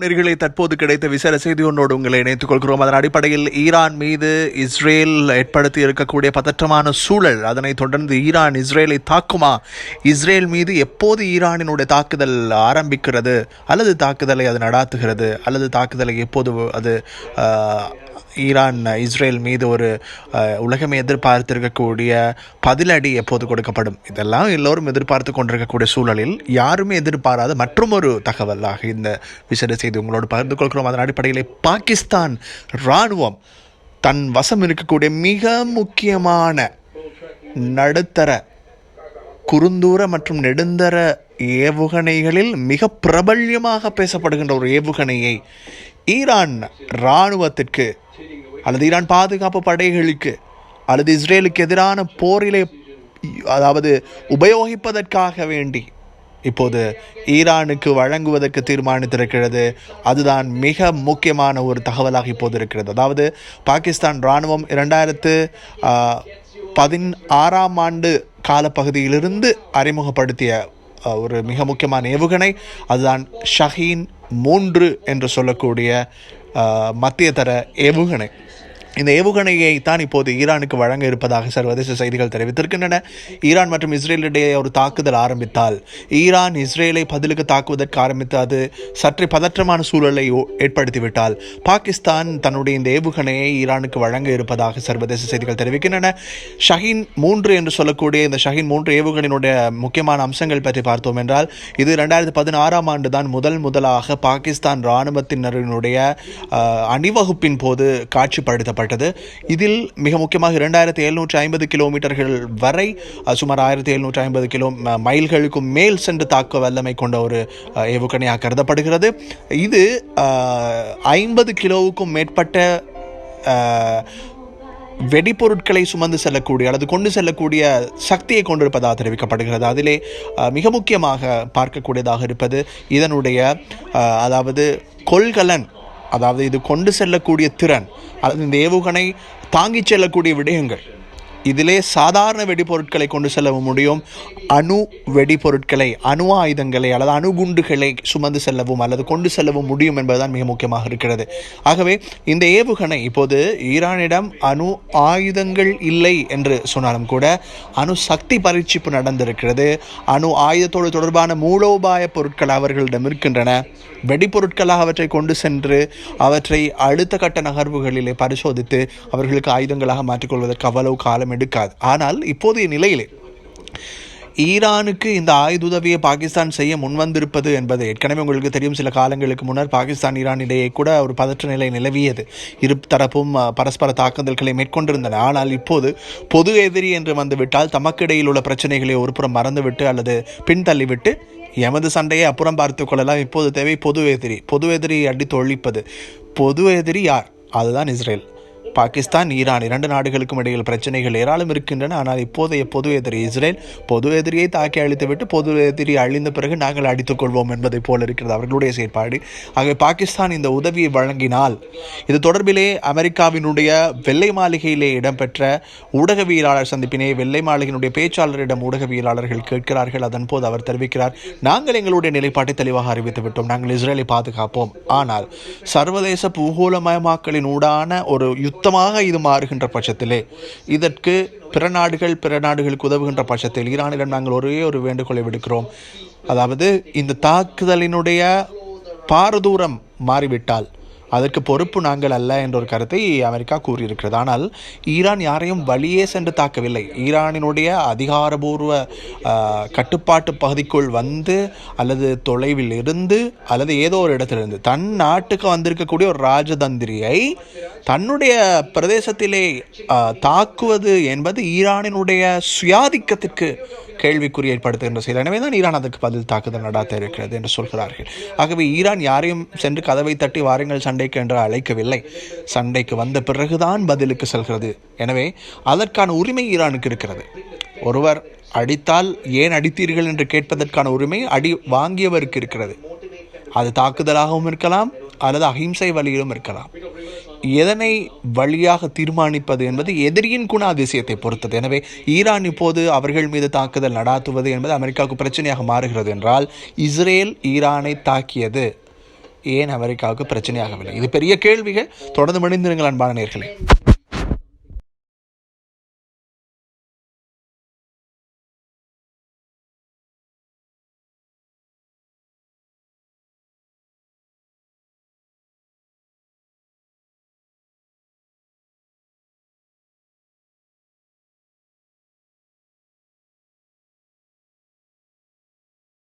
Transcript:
நேர்களை தற்போது கிடைத்த விசேட செய்தி ஒன்றோடு உங்களை இணைத்துக் கொள்கிறோம். அதன் அடிப்படையில் ஈரான் மீது இஸ்ரேல் ஏற்படுத்தி இருக்கக்கூடிய பதற்றமான சூழல் அதனைத் தொடர்ந்து ஈரான் இஸ்ரேலை தாக்குமா? இஸ்ரேல் மீது எப்போது ஈரானினுடைய தாக்குதல் ஆரம்பிக்கிறது? அல்லது தாக்குதலை அது நடாத்துகிறது? அல்லது தாக்குதலை எப்போது அது ஈரான் இஸ்ரேல் மீது ஒரு உலகமே எதிர்பார்த்திருக்கக்கூடிய பதிலடி எப்போது கொடுக்கப்படும்? இதெல்லாம் எல்லோரும் எதிர்பார்த்து கொண்டிருக்கக்கூடிய சூழலில் யாருமே எதிர்பாராத மற்றும் ஒரு தகவலாக இந்த விசேட செய்தி உங்களோடு பகிர்ந்து கொள்கிறோம். அதன் அடிப்படையிலே பாகிஸ்தான் இராணுவம் தன் வசம் இருக்கக்கூடிய மிக முக்கியமான நடுத்தர குறுந்தூர மற்றும் நெடுந்தர ஏவுகணைகளில் மிக பிரபல்யமாக பேசப்படுகின்ற ஒரு ஏவுகணையை ஈரான் இராணுவத்திற்கு அல்லது ஈரான் பாதுகாப்பு படைகளுக்கு அல்லது இஸ்ரேலுக்கு எதிரான போரிலே அதாவது உபயோகிப்பதற்காக வேண்டி இப்போது ஈரானுக்கு வழங்குவதற்கு தீர்மானித்திருக்கிறது. அதுதான் மிக முக்கியமான ஒரு தகவலாக இப்போது இருக்கிறது. அதாவது பாகிஸ்தான் இராணுவம் இரண்டாயிரத்து பதினாறாம் ஆண்டு காலப்பகுதியிலிருந்து அறிமுகப்படுத்திய ஒரு மிக முக்கியமான ஏவுகணை. அதுதான் ஷஹீன் மூன்று என்று சொல்லக்கூடிய மத்தியதர மத்திய தர ஏவுகணை. இந்த ஏவுகணையை தான் இப்போது ஈரானுக்கு வழங்க இருப்பதாக சர்வதேச செய்திகள் தெரிவித்திருக்கின்றன. ஈரான் மற்றும் இஸ்ரேலிடையே ஒரு தாக்குதல் ஆரம்பித்தால் ஈரான் இஸ்ரேலை பதிலுக்கு தாக்குவதற்கு ஆரம்பித்து அது சற்றே பதற்றமான சூழலை ஓ- ஏற்படுத்திவிட்டால் பாகிஸ்தான் தன்னுடைய இந்த ஏவுகணையை ஈரானுக்கு வழங்க இருப்பதாக சர்வதேச செய்திகள் தெரிவிக்கின்றன. ஷஹீன் மூன்று என்று சொல்லக்கூடிய இந்த ஷஹீன் மூன்று ஏவுகணையினுடைய முக்கியமான அம்சங்கள் பற்றி பார்த்தோம் என்றால் இது ரெண்டாயிரத்தி பதினாறாம் ஆண்டு தான் முதல் முதலாக பாகிஸ்தான் இராணுவத்தினரினுடைய அணிவகுப்பின் போது காட்சிப்படுத்தப்பட்டது இதில் மிக முக்கியமாக இரண்டாயிரத்தி எழுநூற்றி ஐம்பது கிலோமீட்டர்கள் வரை சுமார் ஆயிரத்தி எழுநூற்றி ஐம்பது கிலோ மைல்களுக்கும் மேல் சென்று தாக்க வல்லமை கொண்ட ஒரு ஏவுகணையாக கருதப்படுகிறது. இது ஐம்பது கிலோவுக்கும் மேற்பட்ட வெடிப்பொருட்களை சுமந்து செல்லக்கூடிய அல்லது கொண்டு செல்லக்கூடிய சக்தியை கொண்டிருப்பதாக தெரிவிக்கப்படுகிறது. அதிலே மிக முக்கியமாக பார்க்கக்கூடியதாக இருப்பது இதனுடைய அதாவது கொள்கலன் அதாவது இது கொண்டு செல்லக்கூடிய திறன் அல்லது இந்த ஏவுகணை தாங்கிச் செல்லக்கூடிய விடயங்கள். இதிலே சாதாரண வெடிபொருட்களை கொண்டு செல்ல முடியும். அணு வெடிபொருட்களை அணு ஆயுதங்களை அல்லது அணுகுண்டுகளை சுமந்து செல்லவும் அல்லது கொண்டு செல்லவும் முடியும் என்பதுதான் மிக முக்கியமாக இருக்கிறது. ஆகவே இந்த ஏவுகணை இப்போது ஈரானிடம் அணு ஆயுதங்கள் இல்லை என்று சொன்னாலும் கூட அணு சக்தி பரீட்சிப்பு நடந்திருக்கிறது. அணு ஆயுதத்தோடு தொடர்பான மூலோபாய பொருட்கள் அவர்களிடம் இருக்கின்றன. வெடிபொருட்களாக அவற்றை கொண்டு சென்று அவற்றை அடுத்த கட்ட நகர்வுகளிலே பரிசோதித்து அவர்களுக்கு ஆயுதங்களாக மாற்றிக்கொள்வதற்கு அவ்வளவு காலம் எடுக்காது. ஆனால் இப்போதைய நிலையிலே ஈரானுக்கு இந்த ஆயுதுதவியை பாகிஸ்தான் செய்ய முன்வந்திருப்பது என்பது ஏற்கனவே உங்களுக்கு தெரியும். சில காலங்களுக்கு முன்னர் பாகிஸ்தான் ஈரான் இடையே கூட ஒரு பதற்ற நிலை நிலவியது. இரு தரப்பும் பரஸ்பர தாக்குதல்களை மேற்கொண்டிருந்தன. ஆனால் இப்போது பொது எதிரி என்று வந்துவிட்டால் தமக்கிடையில் உள்ள பிரச்சனைகளை ஒருபுறம் மறந்துவிட்டு அல்லது பின்தள்ளிவிட்டு எமது சண்டையை அப்புறம் பார்த்து கொள்ளலாம். இப்போது தேவை பொது எதிரி. பொது எதிரி அடித்து ஒழிப்பது. பொது எதிரி யார்? அதுதான் இஸ்ரேல். பாகிஸ்தான் ஈரான் இரண்டு நாடுகளுக்கும் இடையில் பிரச்சனைகள் ஏராளம் இருக்கின்றன. ஆனால் இப்போதைய பொது எதிரி இஸ்ரேல் பொது எதிரியை தாக்கி அழித்துவிட்டு பொது எதிரி அழிந்த பிறகு நாங்கள் அடித்துக் கொள்வோம் என்பதை போல இருக்கிறது. அவர்களுடைய செயற்பாடு. ஆகவே பாகிஸ்தான் இந்த உதவியை வழங்கினால் இது தொடர்பிலே அமெரிக்காவினுடைய வெள்ளை மாளிகையிலே இடம்பெற்ற ஊடகவியலாளர் சந்திப்பினை வெள்ளை மாளிகையினுடைய பேச்சாளரிடம் ஊடகவியலாளர்கள் கேட்கிறார்கள். அதன்போது அவர் தெரிவிக்கிறார் நாங்கள் எங்களுடைய நிலைப்பாட்டை தெளிவாக அறிவித்து விட்டோம். நாங்கள் இஸ்ரேலை பாதுகாப்போம். ஆனால் சர்வதேச பூகோளமயமாக்கலின் ஊடான ஒரு யுத்த மொத்தமாக இது மாறுகின்ற பட்சத்திலே. இதற்கு பிற நாடுகள் பிற நாடுகளுக்கு உதவுகின்ற பட்சத்தில் ஈரானிடம் நாங்கள் ஒரே ஒரு வேண்டுகோளை விடுக்கிறோம். அதாவது இந்த தாக்குதலினுடைய பாரதூரம் மாறிவிட்டால் அதற்கு பொறுப்பு நாங்கள் அல்ல என்ற ஒரு கருத்தை அமெரிக்கா கூறியிருக்கிறது. ஆனால் ஈரான் யாரையும் வழியே சென்று தாக்கவில்லை. ஈரானினுடைய அதிகாரபூர்வ கட்டுப்பாட்டு பகுதிக்குள் வந்து அல்லது தொலைவில் இருந்து அல்லது ஏதோ ஒரு இடத்திலிருந்து தன் நாட்டுக்கு வந்திருக்கக்கூடிய ஒரு ராஜதந்திரியை தன்னுடைய பிரதேசத்திலே தாக்குவது என்பது ஈரானினுடைய சுயாதிக்கத்திற்கு கேள்விக்குறி ஏற்படுத்துகின்ற செயல். எனவே தான் ஈரான் அதற்கு பதில் தாக்குதல் நடாத்த இருக்கிறது என்று சொல்கிறார்கள். ஆகவே ஈரான் யாரையும் சென்று கதவை தட்டி வாருங்கள் சண்டைக்கு என்று அழைக்கவில்லை. சண்டைக்கு வந்த பிறகுதான் பதிலுக்கு செல்கிறது. எனவே அதற்கான உரிமை ஈரானுக்கு இருக்கிறது. ஒருவர் அடித்தால் ஏன் அடித்தீர்கள் என்று கேட்பதற்கான உரிமை அடி வாங்கியவருக்கு இருக்கிறது. அது தாக்குதலாகவும் இருக்கலாம் அல்லது அகிம்சை வழியிலும் இருக்கலாம். எதனை வழியாக தீர்மானிப்பது என்பது எதிரியின் குணாதிசயத்தை பொறுத்தது. எனவே ஈரான் இப்போது அவர்கள் மீது தாக்குதல் நடாத்துவது என்பது அமெரிக்காவுக்கு பிரச்சனையாக மாறுகிறது என்றால் இஸ்ரேல் ஈரானை தாக்கியது ஏன் அமெரிக்காவுக்கு பிரச்சனையாகவில்லை? இது பெரிய கேள்விகள். தொடர்ந்து மணிந்திருங்கள் அன்பான நேர்களே.